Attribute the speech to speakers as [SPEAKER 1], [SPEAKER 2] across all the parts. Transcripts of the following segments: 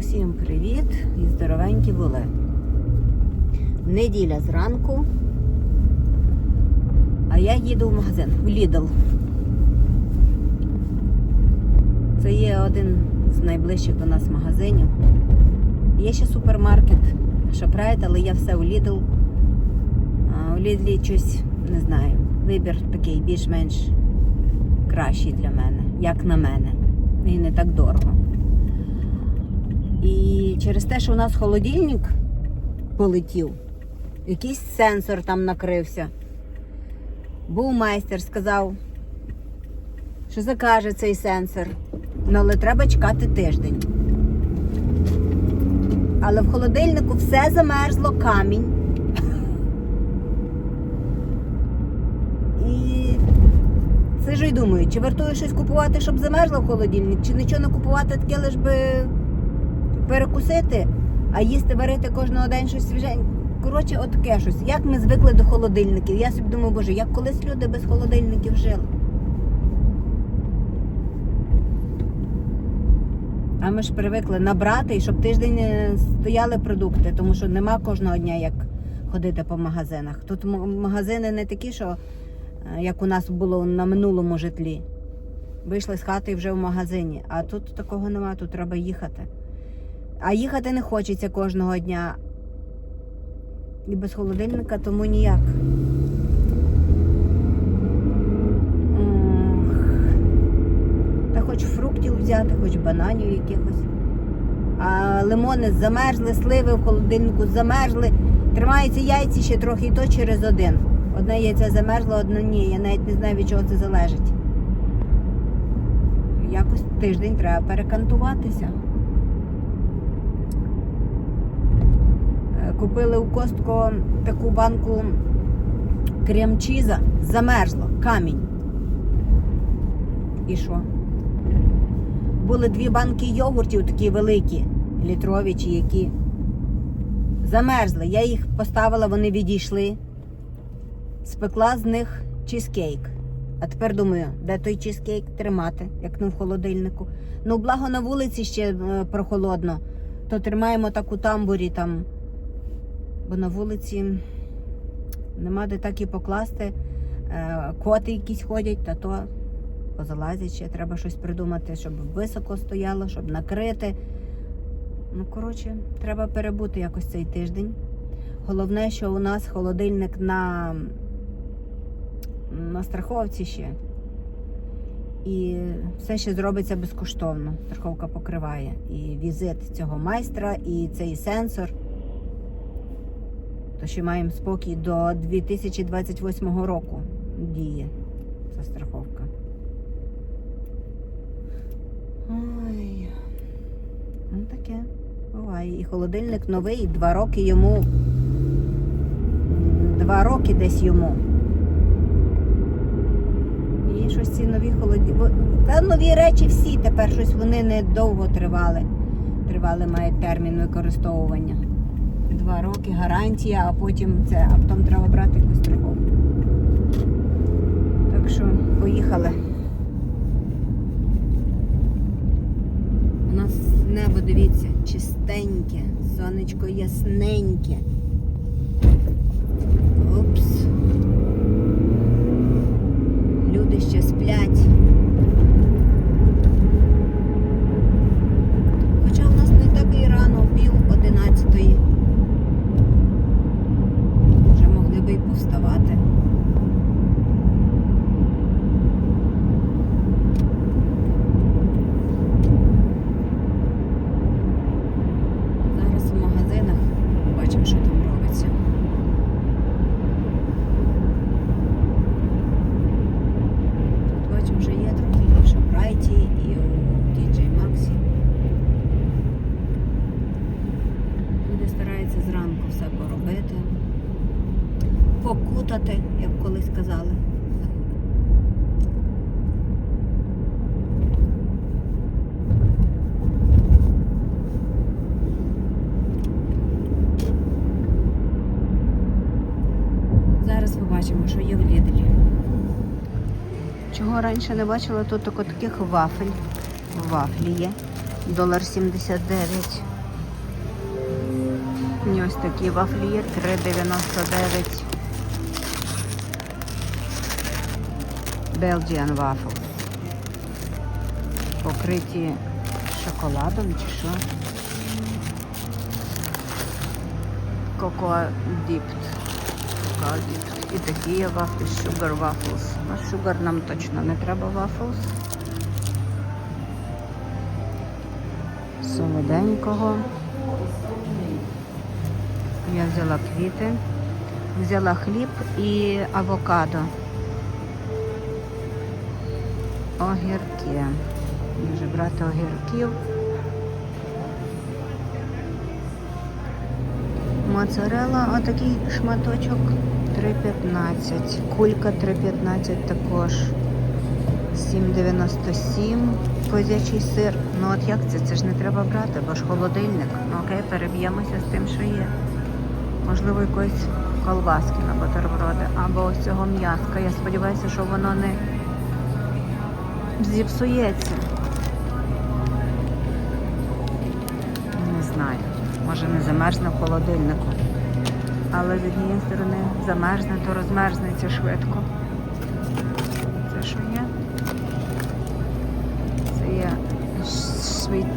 [SPEAKER 1] Усім привіт і здоровенькі були. Неділя зранку, а я їду в магазин, в Lidl. Це є один з найближчих до нас магазинів. Є ще супермаркет Шопрайт, але я все у Lidl. У Lidl щось, не знаю, вибір такий більш-менш кращий для мене, як на мене. І не так дорого. І через те, що у нас холодильник полетів, якийсь сенсор там накрився. Був майстер, сказав, що закаже цей сенсор. Ну, але треба чекати тиждень. Але в холодильнику все замерзло, камінь. І сижу і думаю, чи вартує щось купувати, щоб замерзло в холодильник, чи нічого не купувати, таке лиш би перекусити, а їсти варити кожного день щось свіженьке. Коротше, от таке щось. Як ми звикли до холодильників. Я собі думаю, боже, як колись люди без холодильників жили. А ми ж привикли набрати, і щоб тиждень е, стояли продукти, тому що нема кожного дня як ходити по магазинах. Тут магазини не такі, що е, як у нас було на минулому житлі. Вийшли з хати і вже в магазині. А тут такого нема, тут треба їхати. А їхати не хочеться кожного дня. І без холодильника тому ніяк. Та хоч фруктів взяти, хоч бананів якихось. А лимони замерзли, сливи в холодильнику замерзли. Тримаються яйці ще трохи і то через один. Одне яйце замерзло, одне ні. Я навіть не знаю, від чого це залежить. Якось тиждень треба перекантуватися. Купили у Костко таку банку крем-чіза, замерзло, камінь. І що? Були дві банки йогуртів такі великі, літрові чи які. Замерзли. Я їх поставила, вони відійшли. Спекла з них чизкейк. А тепер думаю, де той чизкейк тримати, як не в холодильнику. Ну, благо на вулиці ще е, прохолодно, то тримаємо так у тамбурі там. Бо на вулиці нема де так і покласти. Е, Коти якісь ходять, та то позалазять ще. Треба щось придумати, щоб високо стояло, щоб накрити. Ну, коротше, треба перебути якось цей тиждень. Головне, що у нас холодильник на, на страховці ще. І все ще зробиться безкоштовно. Страховка покриває. І візит цього майстра, і цей сенсор. То ще маємо спокій до 2028 року діє ця страховка. Ой. Ну таке. Буває. І холодильник новий, два роки йому. Два роки десь йому. І щось ці нові холоді. Та нові речі всі тепер щось вони не довго тривали. Тривали мають термін використовування. Два роки гарантія, а потім це, а потім треба брати якусь страховку. Так що поїхали. У нас небо, дивіться, чистеньке, сонечко ясненьке. Упс. Люди ще сплять. Хоча у нас не так і рано, пів одинадцятої. Вже могли би й повставати. Зараз у магазинах бачимо, що там робиться. Тут бачимо, вже є трохи і в Шопрайті, і у DJ Maxi. Люди стараються зранку все поробити, покутати, як колись казали. Зараз побачимо, що є в Лідлі. Чого раніше не бачила, тут тако таких вафель. Вафлі є. Долар 79. І ось такі вафлі є 3,99. Belgian waffles. Покриті шоколадом чи що. Cocoa dipped. Cocoa dipped. І такі є вафлі, sugar waffles. Ну, sugar нам точно не треба waffles. Солоденького. Я взяла квіти, взяла хліб і авокадо. Огірки. Може брати огірків. Моцарелла, отакий шматочок 3,15. Кулька 3,15 також. 7,97. Козячий сир. Ну от як це? Це ж не треба брати, бо ж холодильник. Ну окей, переб'ємося з тим, що є. Можливо, якоїсь колбаски на бутерброди або ось цього м'яска. Я сподіваюся, що воно не зіпсується. Не знаю. Може не замерзне в холодильнику. Але з однієї сторони замерзне, то розмерзнеться швидко. Це що є? Це є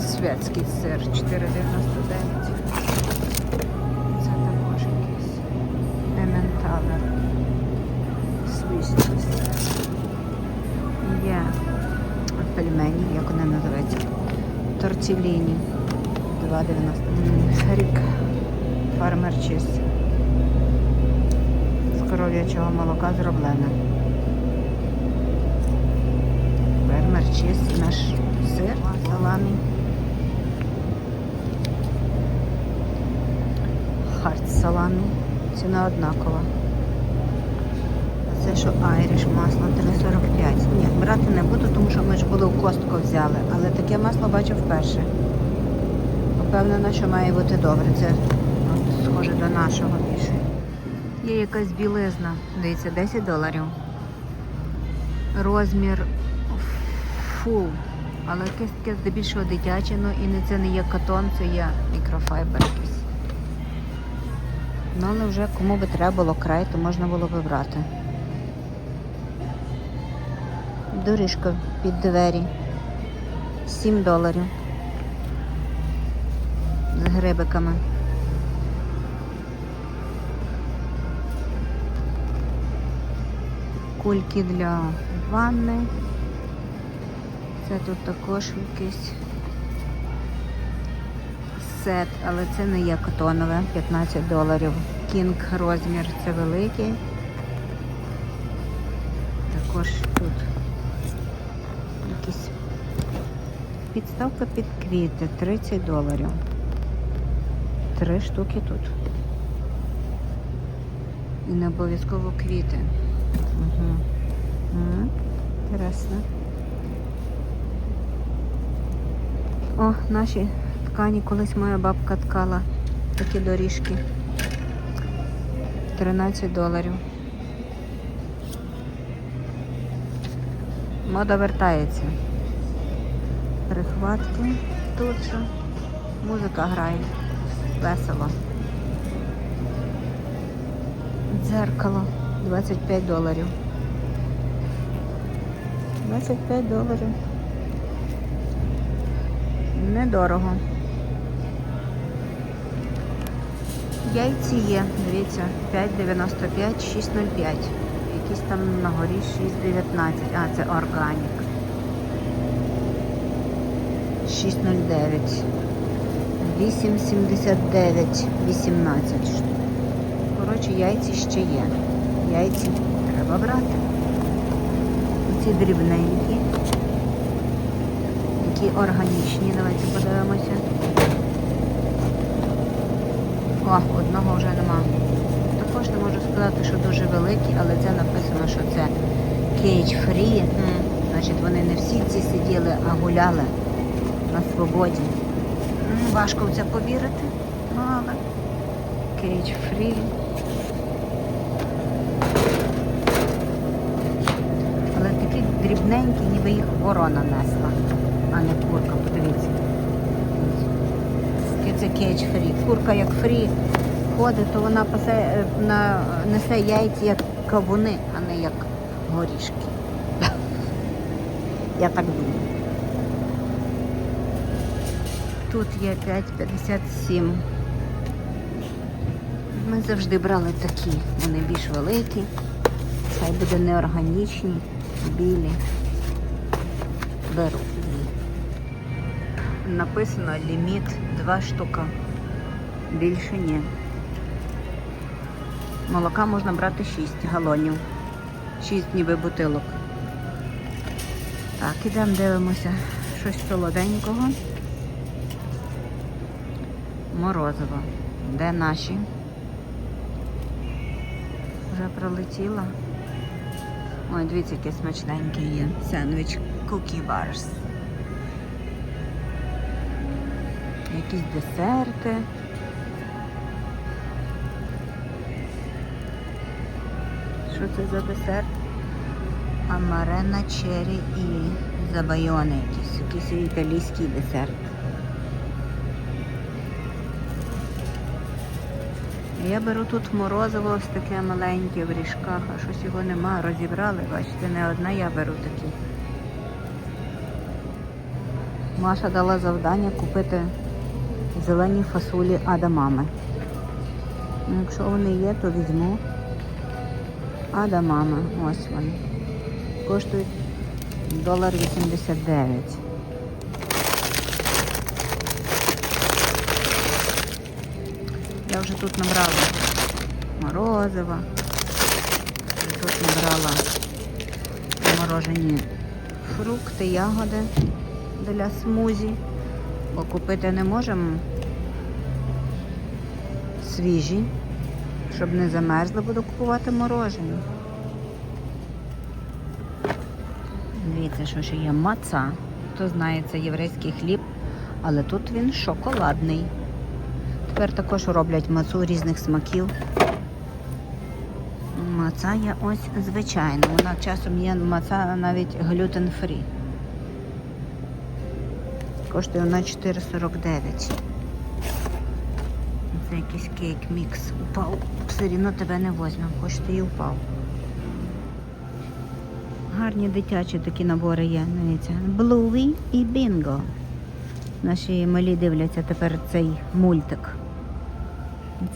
[SPEAKER 1] святський сир 4,99. 2,90. Рік. Фармер чиз. З коров'ячого молока зроблене. Фермер чиз, наш сир, саламі. Харт саламі. Ціна однакова. Це що айріш масло 3,45. Ні, брати не буду, тому що ми ж були костку взяли. Але таке масло бачу вперше. Впевнена, що має бути добре. Це схоже до нашого більше. Є якась білизна. Дивіться, 10 доларів. Розмір фул. Але якесь таке здебільшого дитяче, ну і не це не є катон, це є мікрофайбер якийсь. Ну, але вже кому би треба було край, то можна було би брати. Доріжка під двері. 7 доларів. З грибиками. Кульки для ванни. Це тут також якийсь сет, але це не є катонове, 15 доларів. Кінг розмір це великий. Також тут якісь підставка під квіти, 30 доларів. Три штуки тут. І не обов'язково квіти. Угу. Угу. Інтересно. О, наші ткані колись моя бабка ткала такі доріжки. 13 доларів. Мода вертається. Прихватки тут що. Музика грає. Весело. Дзеркало 25 доларів. 25 доларів. Недорого. Яйці є, дивіться, 5,95, 6,05. Якісь там на горі 6,19. А, це органік. 6,09. 8,79, 18 штук. Коротше, яйці ще є. Яйці треба брати. Ці дрібненькі. Які органічні. Давайте подивимося. О, одного вже нема. Також не можу сказати, що дуже великі, але це написано, що це cage free. М, Значить, вони не всі ці сиділи, а гуляли на свободі. М, Важко в це повірити, ну але cage free. Але такі дрібненькі, ніби їх ворона несла, а не курка, подивіться. Це кетч фрі. Курка як фрі ходить, то вона пасе, е, на, несе яйця як кавуни, а не як горішки. Я так думаю. Тут є 5,57. Ми завжди брали такі, вони більш великі. Хай буде неорганічні, білі. Беру. Написано ліміт 2 штука. Більше ні. Молока можна брати 6 галонів. 6 ніби бутилок. Так, ідемо дивимося щось солоденького. Морозиво. Де наші? Вже пролетіла. Ой, дивіться, яке смачненьке є. Сендвіч Cookie Bars. Якісь десерти. Що це за десерт? Амарена черрі і забайони якісь. Якийсь італійський десерт. Я беру тут морозиво ось таке маленьке в ріжках, а щось його нема, розібрали, бачите, не одна я беру такі. Маша дала завдання купити зелені фасолі Адамами. Ну, якщо вони є, то візьму Адамами. Ось вони. Коштують долар 89. Я вже тут набрала морозива. Тут набрала морожені фрукти, ягоди для смузі. Бо купити не можемо свіжі. Щоб не замерзли, буду купувати морожені. Дивіться, що ще є маца. Хто знає, це єврейський хліб, але тут він шоколадний. Тепер також роблять мацу різних смаків. Маца є ось звичайна. Вона часом є маца навіть глютен-фрі. Коштує вона 4,49. Це якийсь кейк мікс. Упав. Все рівно тебе не возьмемо, хоч ти і впав. Гарні дитячі такі набори є. Дивіться. Блуї і Бінго. Наші малі дивляться тепер цей мультик.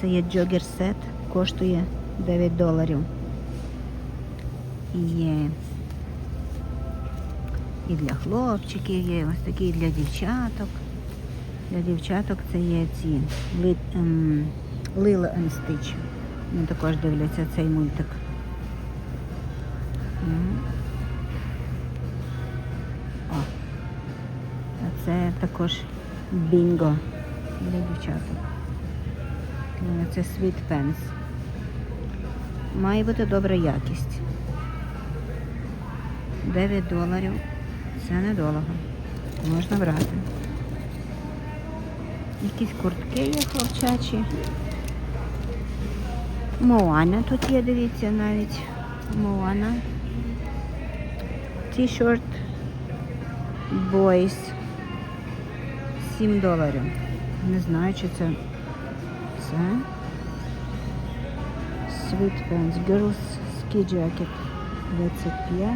[SPEAKER 1] Це є джогер сет, коштує 9 доларів. Є і для хлопчиків є, ось такі для дівчаток. Для дівчаток це є ці Ли- ем, Lilo. Вони також дивляться цей мультик. О. А це також бінго для дівчаток. Е, Це Sweet Pens. Має бути добра якість. 9 доларів. Це недорого. Можна брати. Якісь куртки є хлопчачі. Моана тут є, дивіться, навіть. Моана. T-shirt Boys. 7 доларів. Не знаю, чи це це. Sweet Pants. Girls Ski Jacket. 25.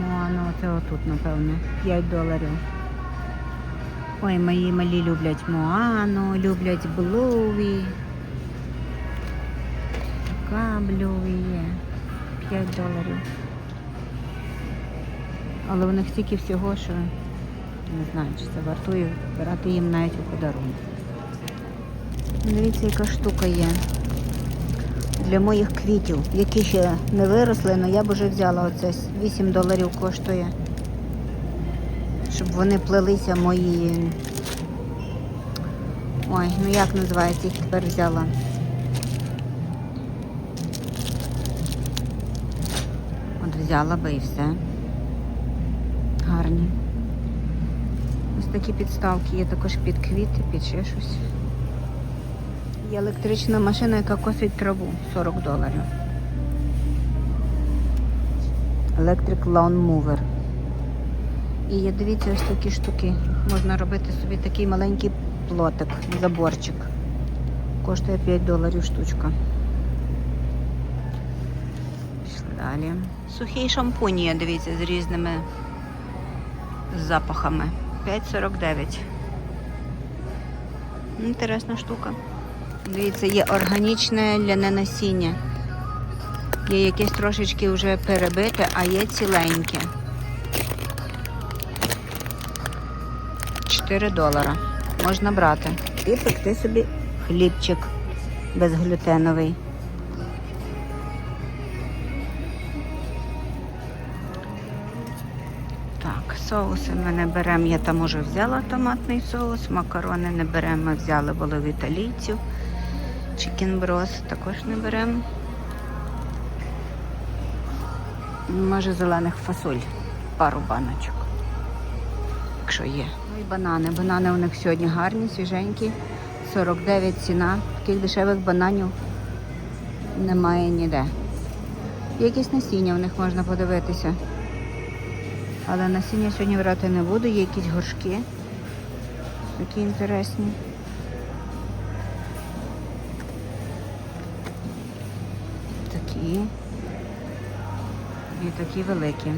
[SPEAKER 1] Ну, а ну це отут, напевно. 5 доларів. Ой, мої малі люблять Моану, люблять Блуві. Така Блуві є. 5 доларів. Але у них стільки всього, що не знаю, чи це вартує брати їм навіть у подарунок. Дивіться, яка штука є. Для моїх квітів, які ще не виросли, але я б вже взяла оце 8 доларів коштує. Щоб вони плелися мої. Ой, ну як називається, їх тепер взяла. От взяла би і все. Гарні. Ось такі підставки є також під квіти, під ще щось. Є електрична машина, яка косить траву 40 доларів. Electric Lawn Mover. І є, дивіться, ось такі штуки. Можна робити собі такий маленький плотик, заборчик. Коштує 5 доларів штучка. Пішли далі. Сухий шампунь є, дивіться, з різними запахами. 5,49. Інтересна штука. Дивіться, є органічне ляне насіння. Є якесь трошечки вже перебите, а є ціленьке. 4 долара. Можна брати. І пекти собі хлібчик безглютеновий. Так, соуси ми не беремо. Я там уже взяла томатний соус, макарони не беремо, ми взяли були в італійців. Чикен брос також не беремо. Може зелених фасоль, пару баночок, якщо є. Ну і банани. Банани у них сьогодні гарні, свіженькі. 49 ціна. Таких дешевих бананів немає ніде. Якісь насіння, в них можна подивитися. Але насіння сьогодні брати не буду, є якісь горшки. Такі інтересні. Такі. І такі великі.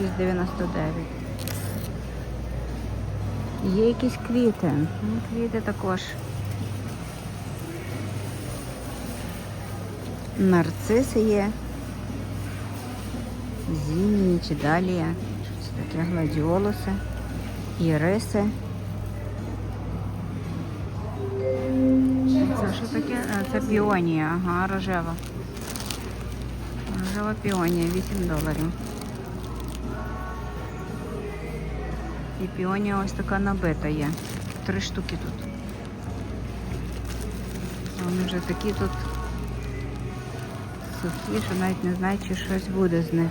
[SPEAKER 1] 6,99. Є якісь квіти. Ну, квіти також. Нарциси є. Зімні чи далія. Щось таке гладіолуси. Іриси. Це що таке? Це піонія, ага, рожева. Рожева піонія, 8 доларів. І піонія ось така набита є. Три штуки тут. Вони вже такі тут сухі, що навіть не знаю, чи щось буде з них.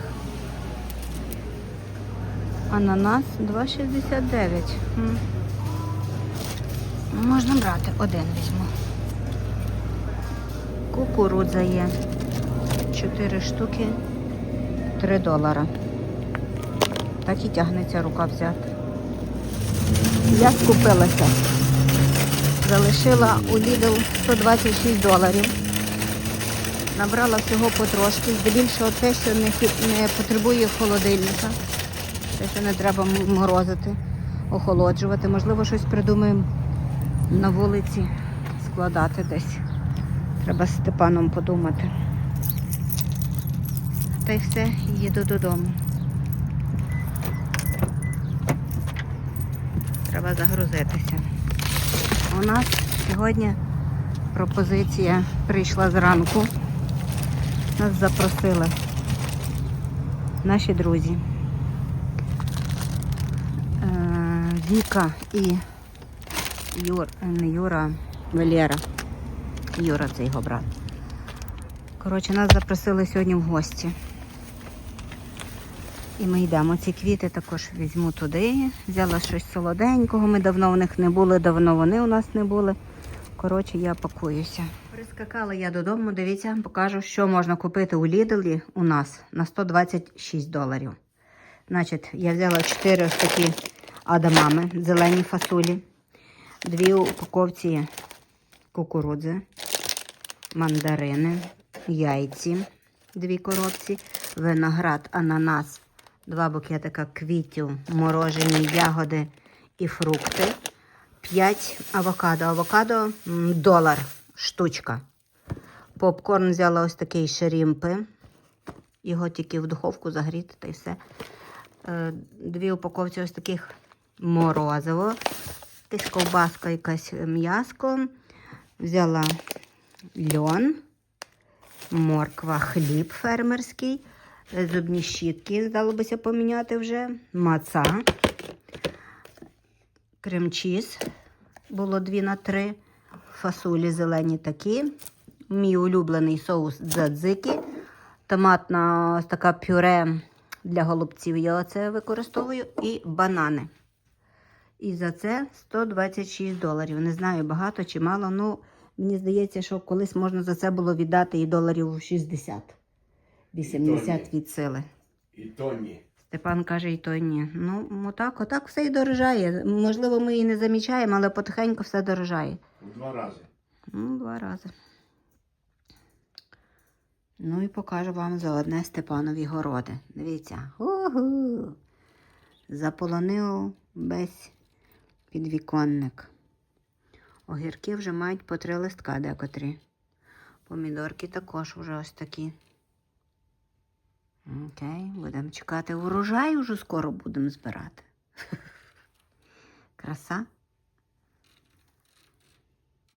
[SPEAKER 1] Ананас 2,69. Можна брати, один візьму. Кукурудза є. 4 штуки, 3 долара. Так і тягнеться рука взяти. Я скупилася. Залишила у Lidl 126 доларів. Набрала всього потрошки, здебільшого те, що не, не потребує холодильника. Те, що не треба морозити, охолоджувати. Можливо, щось придумаємо на вулиці складати десь. Треба з Степаном подумати. Та й все, їду додому. Треба загрузитися. У нас сьогодні пропозиція прийшла зранку. Нас запросили наші друзі. Е, Віка і Юр, не Юра, Валера. Юра це його брат. Коротше, нас запросили сьогодні в гості. І ми йдемо. Ці квіти також візьму туди. Взяла щось солоденького. Ми давно в них не були, давно вони у нас не були. Коротше, я пакуюся. Прискакала я додому. Дивіться, покажу, що можна купити у Лідлі у нас на 126 доларів. Значить, я взяла 4 ось такі адамами, зелені фасолі, дві упаковці кукурудзи, мандарини, яйці, дві коробці, виноград, ананас, два букетика квітів, морожені ягоди і фрукти, 5 авокадо. Авокадо долар штучка. Попкорн взяла ось такий шрімпи. Його тільки в духовку загріти та й все. Е, Дві упаковці ось таких морозиво. Якась ковбаска, якась м'яско. Взяла льон, морква, хліб фермерський, зубні щітки, здалося поміняти вже, маца, крем-чіз, було 2 на 3, фасолі зелені такі, мій улюблений соус дзадзики, томатна така пюре для голубців, я оце використовую, і банани. І за це 126 доларів. Не знаю, багато чи мало. Ну, мені здається, що колись можна за це було віддати і доларів 60. 80 від сили.
[SPEAKER 2] І Тоні.
[SPEAKER 1] Степан каже, і то ні. Ну, отак, отак все і дорожає. Можливо, ми і не замічаємо, але потихеньку все дорожає.
[SPEAKER 2] Два рази.
[SPEAKER 1] Ну, два рази. Ну і покажу вам заодне Степанові городи. Дивіться. Угу. Заполонив весь підвіконник. Огірки вже мають по три листка декотрі. Помідорки також вже ось такі. Окей, будемо чекати урожай, уже скоро будемо збирати. Краса.